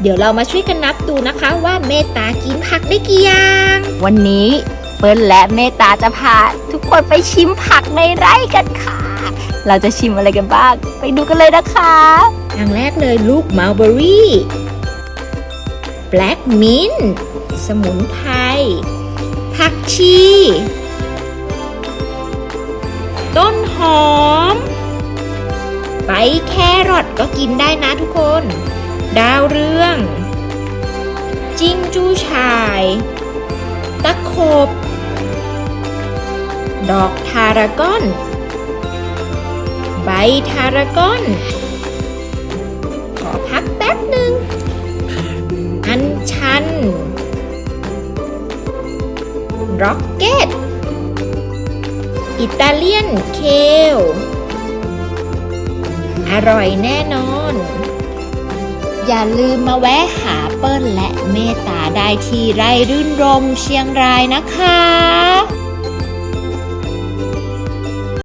เดี๋ยวเรามาช่วยกันนับดูนะคะว่าเมตตากินผักได้กี่อย่าง วันนี้เปิ้ลและเมตตาจะพาทุกคนไปชิมผักในไร่กันค่ะ เราจะชิมอะไรกันบ้าง ไปดูกันเลยนะคะอย่างแรกเลยลูกมัลเบอรี่ แบล็กมินสมุนไพร ผักชี ต้นหอม ใบแครอทก็กินได้นะทุกคน ดาวเรือง จิ้งจู้ชาย ตะขบ ดอกทารากอน ใบทารากอน ขอพักแป๊บหนึ่ง อันชัน ร็อกเก็ต อิตาเลียนเคล อร่อยแน่นอน อย่าลืมมาแวะหาเปิ้ลและเมตตาได้ที่ไร่รื่นรมเชียงรายนะคะ